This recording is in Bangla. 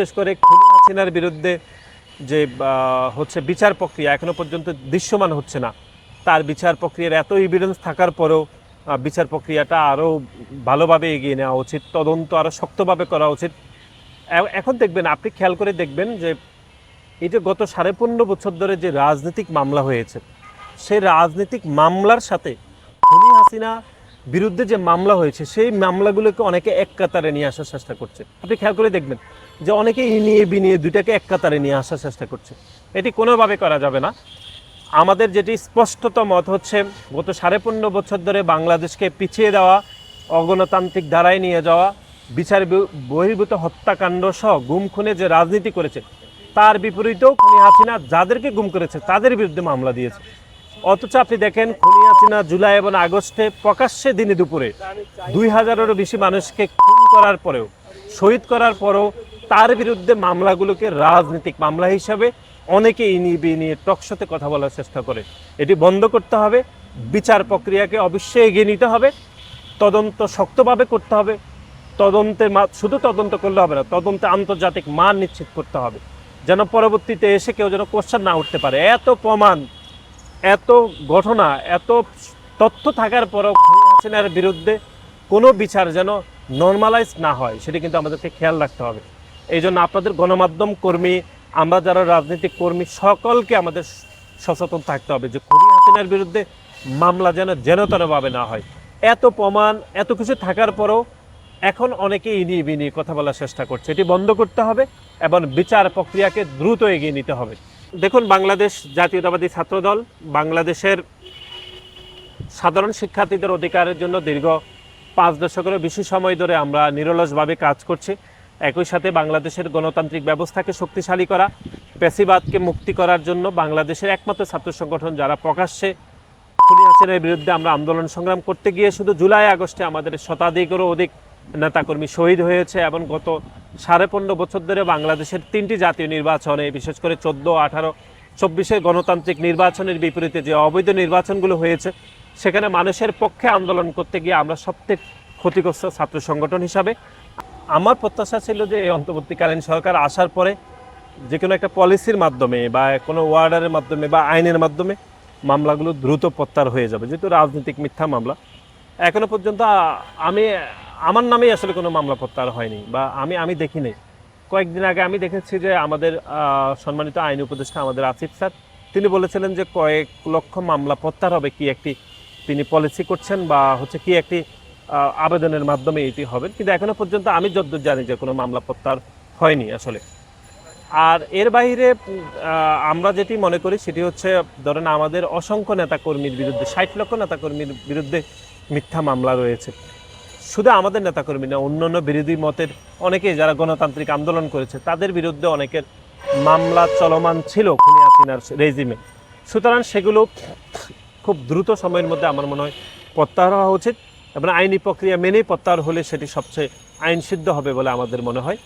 বিশেষ করে খুনি হাসিনার বিরুদ্ধে যে হচ্ছে বিচার প্রক্রিয়া এখনও পর্যন্ত দৃশ্যমান হচ্ছে না। তার বিচার প্রক্রিয়ার এত এভিডেন্স থাকার পরেও বিচার প্রক্রিয়াটা আরও ভালোভাবে এগিয়ে নেওয়া উচিত, তদন্ত আরও শক্তভাবে করা উচিত। এখন দেখবেন, আপনি খেয়াল করে দেখবেন যে, এই যে গত সাড়ে পনেরো বছর ধরে যে রাজনৈতিক মামলা হয়েছে, সেই রাজনৈতিক মামলার সাথে খুনি হাসিনা বিরুদ্ধে যে মামলা হয়েছে, সেই মামলাগুলোকে অনেকে এক কাতারে নিয়ে আসার চেষ্টা করছে। আপনি খেয়াল করে দেখবেন যে অনেকে ই নিয়ে বি নিয়ে দুইটাকে এক কাতারে নিয়ে আসার চেষ্টা করছে। এটি কোনোভাবে করা যাবে না। আমাদের যেটি স্পষ্টত মত হচ্ছে, গত সাড়ে পনেরো বছর ধরে বাংলাদেশকে পিছিয়ে দেওয়া, অগণতান্ত্রিক ধারায় নিয়ে যাওয়া, বিচার বহির্ভূত হত্যাকাণ্ড সহ গুম খুনে যে রাজনীতি করেছে, তার বিপরীতেও খুনি হাসিনা যাদেরকে গুম করেছে, তাদের বিরুদ্ধে মামলা দিয়েছে। অথচ আপনি দেখেন খুনি হাসিনা জুলাই এবং আগস্টে প্রকাশ্যে দিনে দুপুরে দুই হাজারেরও বেশি মানুষকে খুন করার পরেও, শহীদ করার পরেও তার বিরুদ্ধে মামলাগুলোকে রাজনৈতিক মামলা হিসাবে অনেকে ইনি নিয়ে টকশোতে কথা বলার চেষ্টা করে। এটি বন্ধ করতে হবে, বিচার প্রক্রিয়াকে অবশ্যই এগিয়ে নিতে হবে, তদন্ত শক্তভাবে করতে হবে, তদন্তে শুধু তদন্ত করলে হবে না, তদন্তে আন্তর্জাতিক মান নিশ্চিত করতে হবে। যেন পরবর্তীতে এসে কেউ যেন কোশ্চেন না উঠতে পারে। এত প্রমাণ এত ঘটনা, এত তথ্য থাকার পরও হাসিনার বিরুদ্ধে কোনো বিচার যেন নর্মালাইজ না হয়, সেটি কিন্তু আমাদেরকে খেয়াল রাখতে হবে। এই জন্য আপনাদের গণমাধ্যম কর্মী, আমরা যারা রাজনৈতিক কর্মী, সকলকে আমাদের সচেতন থাকতে হবে যে খুনি হাসিনার বিরুদ্ধে মামলা যেন যেন তেনভাবে না হয়। এত প্রমাণ, এত কিছু থাকার পরও এখন অনেকে ইনিয়ে বিনিয়ে কথা বলার চেষ্টা করছে। এটি বন্ধ করতে হবে এবং বিচার প্রক্রিয়াকে দ্রুত এগিয়ে নিতে হবে। দেখুন, বাংলাদেশ জাতীয়তাবাদী ছাত্রদল বাংলাদেশের সাধারণ শিক্ষার্থীদের অধিকারের জন্য দীর্ঘ পাঁচ দশকেরও বেশি সময় ধরে আমরা নিরলসভাবে কাজ করছি। একই সাথে বাংলাদেশের গণতান্ত্রিক ব্যবস্থাকে শক্তিশালী করা, পেশিবাদকে মুক্তি করার জন্য বাংলাদেশের একমাত্র ছাত্র সংগঠন যারা প্রকাশ্যে হাসিনার বিরুদ্ধে আমরা আন্দোলন সংগ্রাম করতে গিয়ে শুধু জুলাই আগস্টে আমাদের শতাধিকেরও অধিক নেতাকর্মী শহীদ হয়েছে এবং গত সাড়ে পনেরো বছর ধরে বাংলাদেশের তিনটি জাতীয় নির্বাচনে, বিশেষ করে চোদ্দ, আঠারো, চব্বিশের গণতান্ত্রিক নির্বাচনের বিপরীতে যে অবৈধ নির্বাচনগুলো হয়েছে, সেখানে মানুষের পক্ষে আন্দোলন করতে গিয়ে আমরা সবথেকে ক্ষতিগ্রস্ত ছাত্র সংগঠন হিসাবে। আমার প্রত্যাশা ছিল যে এই অন্তর্বর্তীকালীন সরকার আসার পরে যে কোনো একটা পলিসির মাধ্যমে বা কোনো ওয়ার্ডারের মাধ্যমে বা আইনের মাধ্যমে মামলাগুলো দ্রুত প্রত্যাহার হয়ে যাবে, যেহেতু রাজনৈতিক মিথ্যা মামলা। এখনও পর্যন্ত আমি আমার নামেই আসলে কোনো মামলা প্রত্যাহার হয়নি বা আমি আমি দেখিনি। কয়েকদিন আগে আমি দেখেছি যে আমাদের সম্মানিত আইন উপদেষ্টা আমাদের আসিফ স্যার, তিনি বলেছিলেন যে কয়েক লক্ষ মামলা প্রত্যাহার হবে কি একটি তিনি পলিসি করছেন বা হচ্ছে কি একটি আবেদনের মাধ্যমে এটি হবে। কিন্তু এখনও পর্যন্ত আমি যতদূর জানি যে কোনো মামলা প্রত্যাহার হয়নি আসলে। আর এর বাইরে আমরা যেটি মনে করি সেটি হচ্ছে, ধরেন আমাদের অসংখ্য নেতাকর্মীর বিরুদ্ধে, ষাট লক্ষ নেতাকর্মীর বিরুদ্ধে মিথ্যা মামলা রয়েছে। শুধু আমাদের নেতাকর্মী না, অন্যান্য বিরোধী মতের অনেকে যারা গণতান্ত্রিক আন্দোলন করেছে, তাদের বিরুদ্ধে অনেকের মামলা চলমান ছিল খুনি হাসিনার রেজিমে। সুতরাং সেগুলো খুব দ্রুত সময়ের মধ্যে আমার মনে হয় প্রত্যাহার হওয়া উচিত এবং আইনি প্রক্রিয়া মেনেই প্রত্যাহার হলে সেটি সবচেয়ে আইন সিদ্ধ হবে বলে আমাদের মনে হয়।